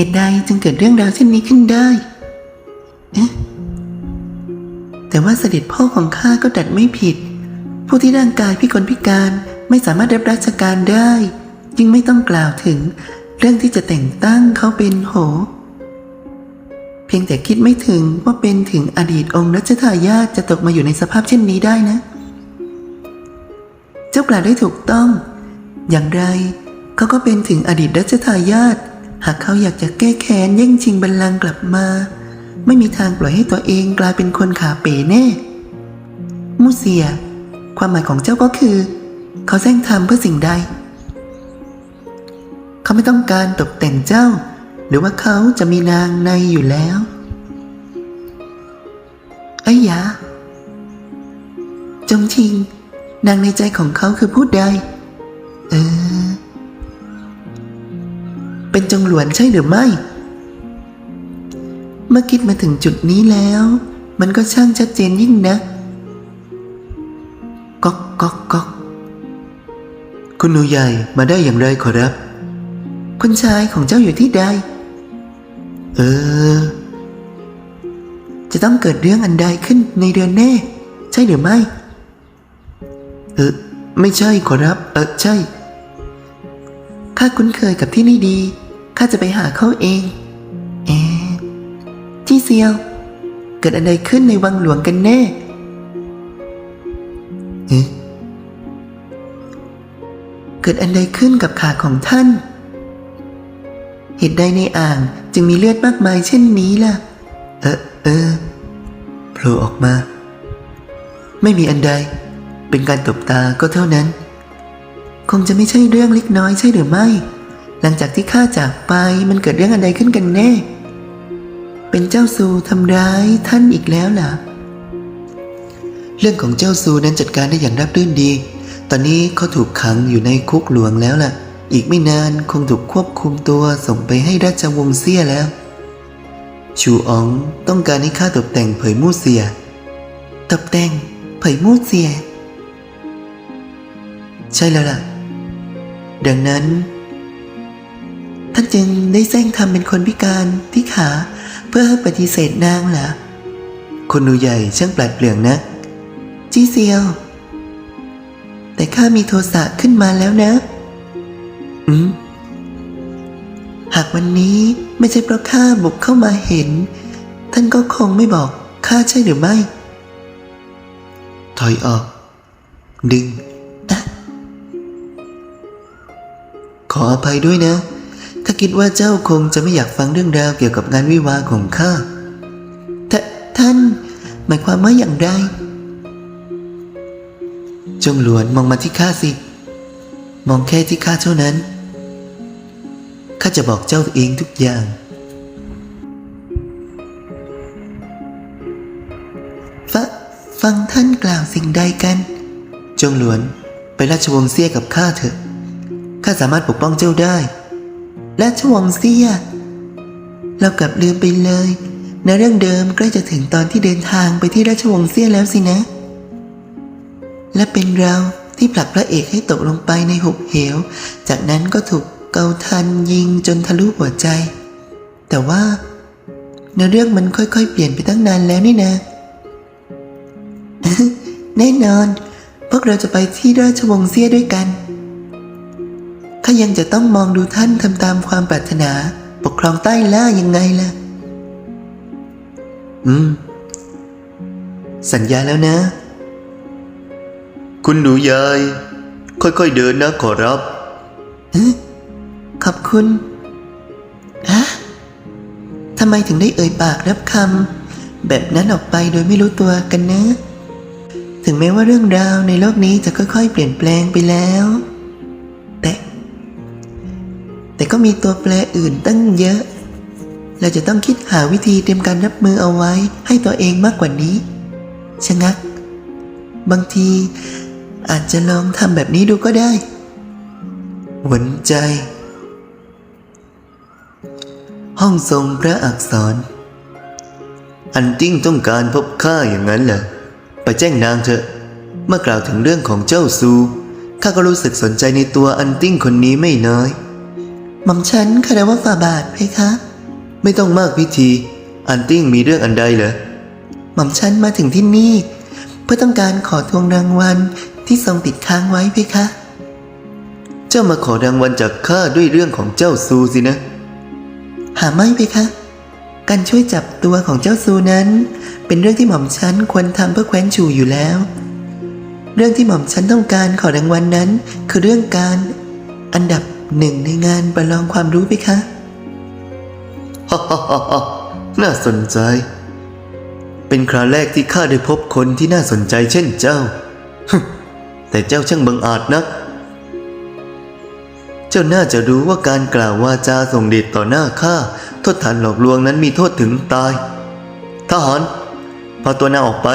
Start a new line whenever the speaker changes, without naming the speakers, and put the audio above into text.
เหตุใดจึงเกิดเรื่องราวเช่นนี้ขึ้นได้เอ๊ะแต่ว่าเสด็จพ่อของข้าก็ดัดไม่ผิด ผู้ที่ร่างกายพิกลพิการไม่สามารถรับราชการได้ จึงไม่ต้องกล่าวถึงเรื่องที่จะแต่งตั้งเขาเป็นโห เพียงแต่คิดไม่ถึงว่าเป็นถึงอดีตองค์รัชทายาทจะตกมาอยู่ในสภาพเช่นนี้ได้นะ เจ้ากล่าวได้ถูกต้อง อย่างไรเขาก็เป็นถึงอดีตรัชทายาท หากเขาอยากจะแก้แค้นแย่งชิงบัลลังก์กลับมา ไม่มีทางปล่อยให้ตัวเองกลายเป็นคนขาเป๋แน่ มูเซีย ความหมายของเจ้าก็คือ เขาแซงทำเพื่อสิ่งใด เขาไม่ต้องการตกแต่งเจ้า หรือว่าเขาจะมีนางในอยู่แล้วไอ้ยาจงชิง นางในใจของเขาคือผู้ใด เออ เป็นจงหลวนใช่หรือไม่ เมื่อคิดมาถึงจุดนี้แล้ว มันก็ช่างชัดเจนยิ่งนะก๊อกก๊อกก๊อก
คุณหนูใหญ่มาได้อย่างไรขอรับ
คุณชายของเจ้าอยู่ที่ใด
เออ
จะต้องเกิดเรื่องอันใดขึ้นในเดือนแน่ ใช่หรือไม่
เออ ไม่ใช่ขอรับ เออใช่
ข้าคุ้นเคยกับที่นี่ดี ข้าจะไปหาเขาเอง เอ๊จี้เซียว เกิดอะไรขึ้นในวังหลวงกันแน่
เอ๊ะ
เกิดอันใดขึ้นกับขาของท่าน เหตุใดในอ่างจึงมีเลือดมากมายเช่นนี้ล่ะ
เออเออโผล่ออกมา ไม่มีอันใด เป็นการตบตาก็เท่านั้น
คงจะไม่ใช่เรื่องเล็กน้อยใช่หรือไม่ หลังจากที่ข้าจากไปมันเกิดเรื่องอันใดขึ้นกันแน่ เป็นเจ้าซูทำร้ายท่านอีกแล้วล่ะ
เรื่องของเจ้าซูนั้นจัดการได้อย่างราบรื่นดี ตอนนี้เขาถูกขังอยู่ในคุกหลวงแล้วล่ะ อีกไม่นานคงถูกควบคุมตัวส่งไปให้ราชวงศ์เซียแล้ว ชูอองต้องการให้ข้าตกแต่งเผยมู่เสีย
ตบแต่งเผยมูดเสีย
ใช่แล้วล่ะ
ดังนั้น ท่านจึงได้แซงทำเป็นคนพิการที่ขา เพื่อปฏิเสธนางเหรอ
คนหนูใหญ่ช่างแปลดเปลี่ยนนะ
จี้เซียว แต่ข้ามีโทสะขึ้นมาแล้วนะ
อืม
หากวันนี้ไม่ใช่เพราะข้าบุกเข้ามาเห็น ท่านก็คงไม่บอกข้าใช่หรือไม่
ถอยออก ดึง ขออภัยด้วยนะข้า คิดว่าเจ้าคงจะไม่อยากฟังเรื่องราวเกี่ยวกับงานวิวาของข้า
ทท่าน หมายความว่าอย่างไร
จงหลวนมองมาที่ข้าสิ มองแค่ที่ข้าเท่านั้น ข้าจะบอกเจ้าเองทุกอย่าง
ฟฟังท่านกล่าวสิ่งใดกัน
จงหลวนไปราชวงศ์เสียกับข้าเถอะ ข้าสามารถปกป้องเจ้าได้
ราชวงศ์เสีย เรากลับลืมไปเลยในะเรื่องเดิมใกล้จะถึงตอนที่เดินทางไปที่ราชวงศ์เสียแล้วสินะ และเป็นเราที่ผลักพระเอกให้ตกลงไปในหุบเหว จากนั้นก็ถูกเกาทันยิงจนทะลุหัวใจ แต่ว่าเนื้อเรื่องมันค่อยๆ เปลี่ยนไปตั้งนานแล้วนี่นะแน่นอน พวกเราจะไปที่ราชวงศ์เสียด้วยกัน ข้ายังจะต้องมองดูท่านทำตามความปรารถนา ปกครองใต้ล่ายังไงล่ะ
อืม สัญญาแล้วนะ คุณหนูยาย ค่อยๆเดินนะขอรับ
ขอบคุณอะทำไมถึงได้เอ่ยปากรับคำแบบนั้นออกไปโดยไม่รู้ตัวกันนะ ถึงแม้ว่าเรื่องราวในโลกนี้จะค่อยๆ เปลี่ยนแปลงไปแล้วแต่ แต่ก็มีตัวแปรอื่นตั้งเยอะ เราจะต้องคิดหาวิธีเตรียมการรับมือเอาไว้ให้ตัวเองมากกว่านี้ ชะงัก บางทีอาจจะลองทำแบบนี้ดูก็ได้
หวนใจ ห้องทรงพระอักษร อันติ้งต้องการพบข้าอย่างนั้นเหรอไปแจ้งนางเถอะ เมื่อกล่าวถึงเรื่องของเจ้าซูข้าก็รู้สึกสนใจในตัวอันติ้งคนนี้ไม่น้อย
หม่อมฉันคารวะฝ่าบาทเพคะ
ไม่ต้องมากพิธี อันติ้งมีเรื่องอันใดเหรอ
หม่อมฉันมาถึงที่นี่ เพื่อต้องการขอทวงรางวัลที่ทรงติดค้างไว้เพคะ
เจ้ามาขอรางวัลจากข้าด้วยเรื่องของเจ้าซูสินะ
หาไม่เพคะ การช่วยจับตัวของเจ้าซูนั้น เป็นเรื่องที่หม่อมฉันควรทำเพื่อแคว้นชูอยู่แล้ว เรื่องที่หม่อมฉันต้องการขอรางวัลนั้น คือเรื่องการอันดับ หนึ่งในงานประลองความรู้เพคะ
ฮ่าฮ่าฮ่าน่าสนใจ เป็นคราวแรกที่ข้าได้พบคนที่น่าสนใจเช่นเจ้าฮึแต่เจ้าช่างบังอาจนัก เจ้าน่าจะรู้ว่าการกล่าววาจาส่งเดชต่อหน้าข้าโทษฐานหลอกลวงนั้นมีโทษถึงตาย ทหารพาตัวนางออกไป